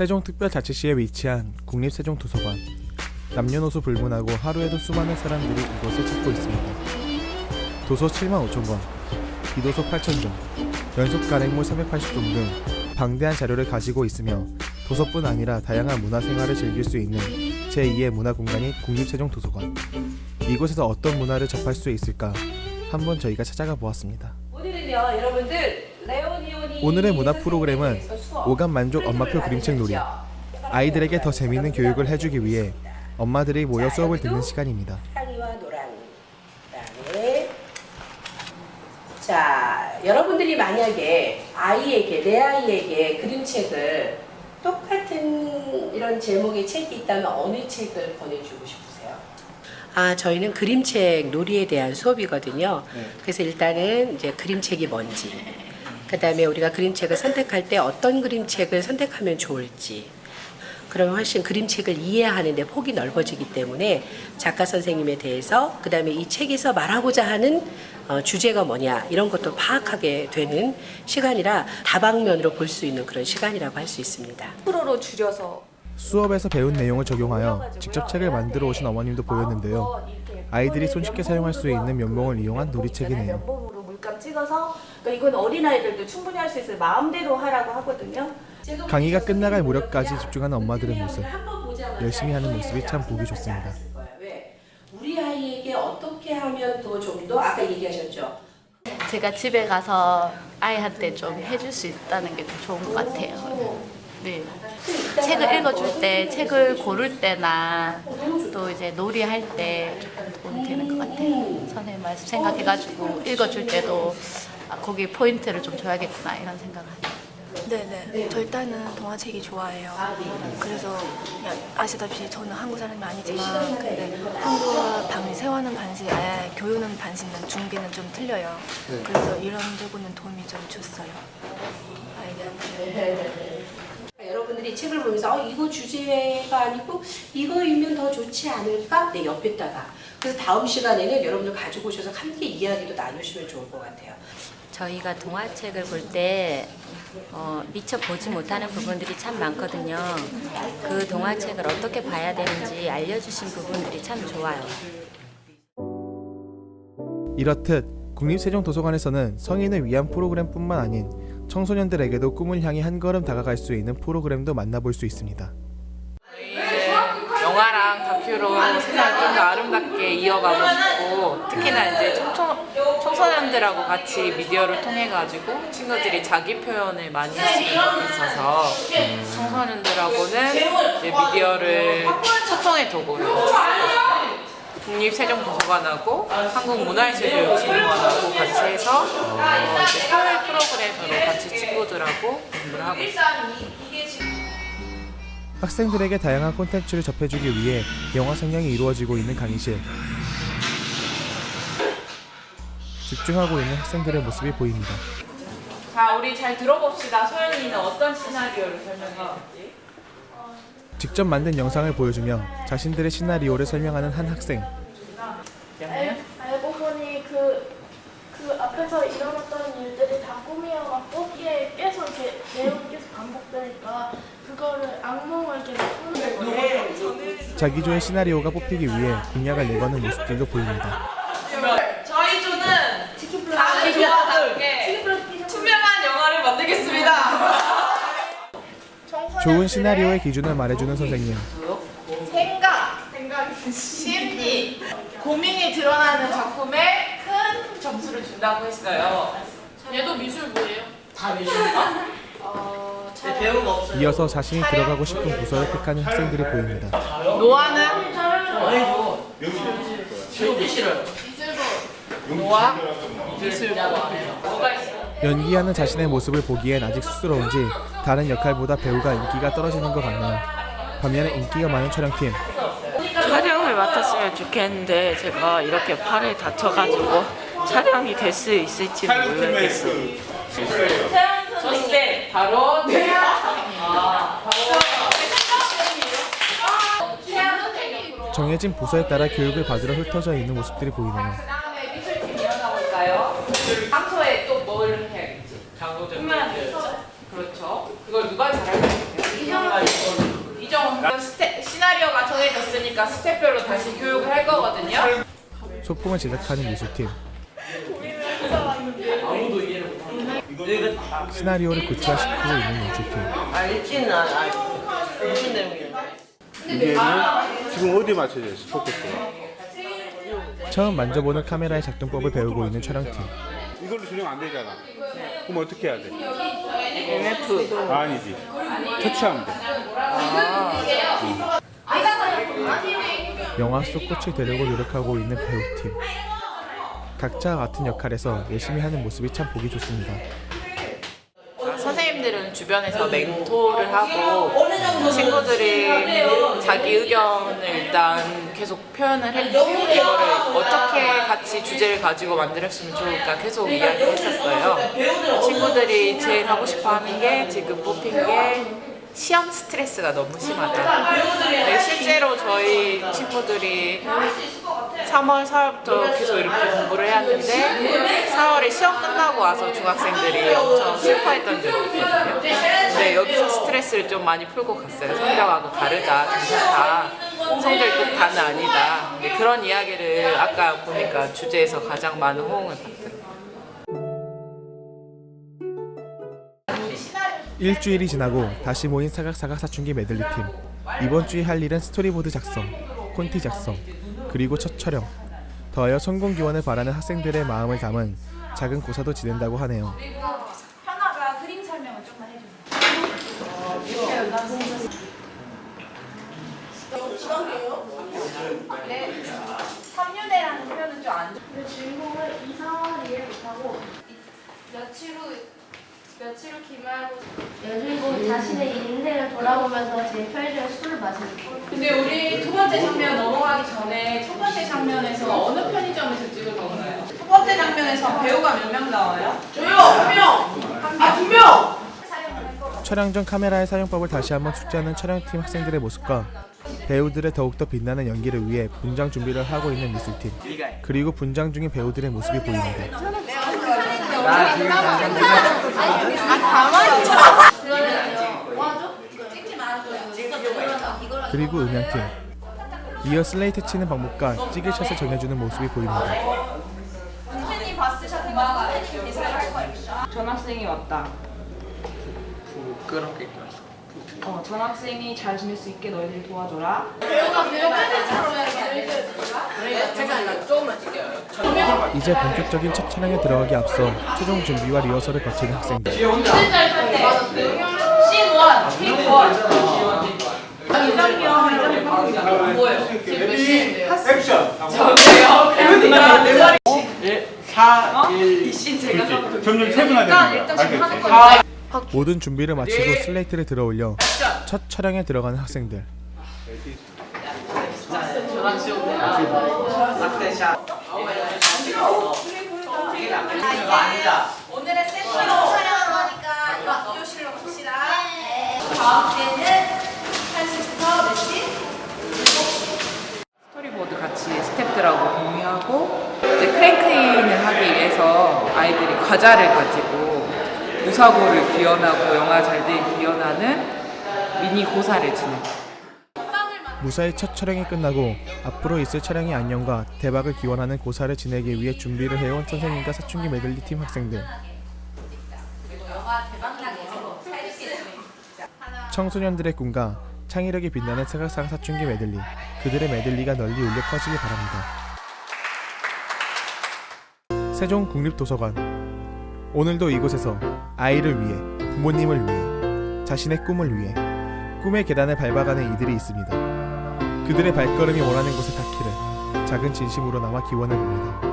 세종특별자치시에 위치한 국립세종도서관. 남녀노소 불문하고 하루에도 수많은 사람들이 이곳을 찾고 있습니다. 도서 7만 5천 권, 비도서 8천 종, 연속 간행물 380종 등 방대한 자료를 가지고 있으며 도서뿐 아니라 다양한 문화 생활을 즐길 수 있는 제2의 문화 공간이 국립세종도서관. 이곳에서 어떤 문화를 접할 수 있을까? 한번 저희가 찾아가 보았습니다. 오늘은요 여러분들 레오니오니 오늘의 문화 프로그램은 오감 만족 엄마표 그림책 놀이. 아이들에게 더 재미있는 교육을 해주기 위해 엄마들이 모여 수업을 듣는 시간입니다. 향이와 노랑 그다음에 자 여러분들이 만약에 아이에게 내 아이에게 그림책을 똑같은 이런 제목의 책이 있다면 어느 책을 권해주고 싶으세요? 아 저희는 그림책 놀이에 대한 수업이거든요. 그래서 일단은 이제 그림책이 뭔지, 그다음에 우리가 그림책을 선택할 때 어떤 그림책을 선택하면 좋을지, 그러면 훨씬 그림책을 이해하는데 폭이 넓어지기 때문에 작가 선생님에 대해서 그다음에 이 책에서 말하고자 하는 어, 주제가 뭐냐 이런 것도 파악하게 되는 시간이라 다방면으로 볼 수 있는 그런 시간이라고 할 수 있습니다. 프로로 줄여서 수업에서 배운 내용을 적용하여 직접 책을 만들어 오신 어머님도 보였는데요. 아이들이 손쉽게 사용할 수 있는 면봉을 이용한 놀이책이네요. 면봉으로 물감 찍어서 그러니까 이건 어린 아이들도 충분히 할 수 있어요. 마음대로 하라고 하거든요. 강의가 끝나갈 무렵까지 집중하는 엄마들의 모습. 열심히 하는 모습이 참 보기 좋습니다. 왜? 우리 아이에게 어떻게 하면 더 좀 더 아까 얘기하셨죠? 제가 집에 가서 아이한테 좀 해줄 수 있다는 게 더 좋은 것 같아요. 네. 책을 읽어줄 때, 책을 고를 때나 또 이제 놀이할 때 조금 도움이 되는 것 같아요. 선생님 말씀 생각해가지고 읽어줄 때도 아, 거기 포인트를 좀 줘야겠구나 이런 생각을 해요. 네네. 저 일단은 동화책이 좋아해요. 그래서 그냥 아시다시피 저는 한국 사람이 아니지만 근데 한국어 방 세워는 반시, 아예 교육은 반시는 중계는 좀 틀려요. 그래서 이런 쪽으로는 도움이 좀 줬어요. 아이들한테. 여러분들이 책을 보면서 어, 이거 주제가 아니고 이거이면 더 좋지 않을까? 내 옆에다가. 그래서 다음 시간에는 여러분들 가지고 오셔서 함께 이야기도 나누시면 좋을 것 같아요. 저희가 동화책을 볼때 어, 미처 보지 못하는 부분들이 참 많거든요. 그 동화책을 어떻게 봐야 되는지 알려주신 부분들이 참 좋아요. 이렇듯 국립세종도서관에서는 성인을 위한 프로그램뿐만 아닌 청소년들에게도 꿈을 향해 한 걸음 다가갈 수 있는 프로그램도 만나볼 수 있습니다. 영화랑 다큐로 세상을 좀 더 아름답게 이어가고 싶고 특히나 이제 청소, 청소년들하고 같이 미디어를 통해 가지고 친구들이 자기 표현을 많이 했으면 좋겠어서 청소년들하고는 이제 미디어를 소통의 도구로 국립세종도서관하고 한국문화예술교육진흥원하고 같이 해서 어, 이제 프로그램으로 같이 친구들하고 공부를 하고 있어요. 학생들에게 다양한 콘텐츠를 접해주기 위해 영화 상영이 이루어지고 있는 강의실. 집중하고 있는 학생들의 모습이 보입니다. 자, 우리 잘 들어봅시다. 소연이는 어떤 시나리오를 설명했는지. 직접 만든 영상을 보여주며 자신들의 시나리오를 설명하는 한 학생. 보니 그, 그 앞에서 일어났던 일들이 다 꿈이어갖고 이게 계속 이렇게 내용이 계속 반복되니까 그거를 악몽을 계속 꾸는 거예요. 자기조의 시나리오가 뽑히기 위해 공약을 내거는 모습들도 보입니다. 저희 조는 다 좋아하고 함께 투명한 영화를 만들겠습니다. 좋은 시나리오의 기준을 말해주는 선생님. 생각, 심리, 고민이 드러나는 작품에 큰 점수를 준다고 했어요. 얘도 미술부예요. 다 미술가? 이어서 자신이 들어가고 싶은 부서를 택하는 학생들이 보입니다. 노아는 배우기 싫어요. 노아 미술부. 뭐가 있어? 연기하는 자신의 모습을 보기엔 아직 쑥스러운지 다른 역할보다 배우가 인기가 떨어지는 것 같네요. 반면에 인기가 많은 촬영팀 촬영을 맡았으면 좋겠는데 제가 이렇게 팔에 다쳐가지고 촬영이 될 수 있을지 모르겠어요. 저세 바로 아, 정해진 부서에 따라 교육을 받으러 흩어져 있는 모습들이 보이네요. 그 다음에 미술팀 일어나볼까요? 감소에 또 뭘 해야겠지? 장소제 그렇죠. 그걸 누가 잘할 것 같아요? 이정 스텝 시나리오가 정해졌으니까 스텝별로 다시 교육을 할 거거든요. 소품을 제작하는 미술팀 시나리오를 구체화시키고 있는 연출팀 이게는 지금 어디 맞춰져 있어? 포커스가? 처음 만져보는 카메라의 작동법을 배우고 있는 촬영팀. 이걸로 촬영 안 되잖아. 그럼 어떻게 해야 돼? MF 아니지. 터치하면 돼. 영화 속 꽃을 되려고 노력하고 있는 배우팀. 각자 같은 역할에서 열심히 하는 모습이 참 보기 좋습니다 주변에서 멘토를 하고 친구들이 자기 의견을 일단 계속 표현을 했고 이거를 어떻게 같이 주제를 가지고 만들었으면 좋을까 계속 이야기했었어요. 친구들이 제일 하고 싶어 하는 게 지금 뽑힌 게 시험 스트레스가 너무 심하다. 네, 실제로 저희 친구들이 3월, 4월부터 계속 이렇게 공부를 해왔는데 4월에 시험 끝나고 와서 중학생들이 엄청 슬퍼했던 적이 있거든요. 근데 여기서 스트레스를 좀 많이 풀고 갔어요. 성적하고 다르다, 괜찮다. 성적이 꼭 다는 아니다. 근데 그런 이야기를 아까 보니까 주제에서 가장 많은 호응을 받더라고요. 일주일이 지나고 다시 모인 사각사각 사춘기 메들리 팀 이번 주에 할 일은 스토리보드 작성, 콘티 작성, 그리고 첫 촬영 더하여 성공 기원을 바라는 학생들의 마음을 담은 작은 고사도 지낸다고 하네요 현아가 그림 설명을 조금만 해주세요. 네. 삼류대라는 표현은 좀안 좋아요. 근데 주인공을 이상한 이해 못하고 며칠 후 며칠 후 기말고 여주인공이 자신의 인생을 돌아보면서 제 편의점에 술을 마시는 거. 근데 우리 두 번째 장면 넘어가기 전에 첫 번째 장면에서 어느 편의점에서 찍을 건가요? 첫 번째 장면에서 배우가 몇 명 나와요? 촬영 전 카메라의 사용법을 다시 한번 숙지하는 촬영팀 학생들의 모습과 배우들의 더욱더 빛나는 연기를 위해 분장 준비를 하고 있는 미술팀. 그리고 분장 중인 배우들의 모습이 보입니다 그리고 음향팀. 이어 슬레이트 치는 방법과 찍을 샷을 정해주는 모습이 보입니다. 전학생이 왔다. 어, 전 학생이 잘 지낼 수 있게 너희들이 도와줘라. 이제 본격적인 첫 촬영에 들어가기 앞서 최종 준비와 리허설을 거치는 학생들 점점 세분화되는 거야 알겠지? 모든 준비를 마치고 슬레이트를 들어올려 첫 촬영에 들어가는 학생들 오늘의 세트로 촬영하는 거니까 이거 학교실로 갑시다. 다음 때는 1시부터 몇 시? 스토리보드 같이 스태프들하고 공유하고 이제 크랭크인을 하기 위해서 아이들이 과자를 가지고 무사고를 기원하고 영화 잘 되기 기원하는 미니 고사를 진행. 무사히 첫 촬영이 끝나고 앞으로 있을 촬영의 안녕과 대박을 기원하는 고사를 지내기 위해 준비를 해온 선생님과 사춘기 메들리 팀 학생들. 청소년들의 꿈과 창의력이 빛나는 사각사각 사춘기 메들리. 그들의 메들리가 널리 울려 퍼지길 바랍니다. 세종 국립도서관. 오늘도 이곳에서 아이를 위해 부모님을 위해 자신의 꿈을 위해 꿈의 계단을 밟아가는 이들이 있습니다 그들의 발걸음이 원하는 곳에 닿기를 작은 진심으로 남아 기원해 봅니다.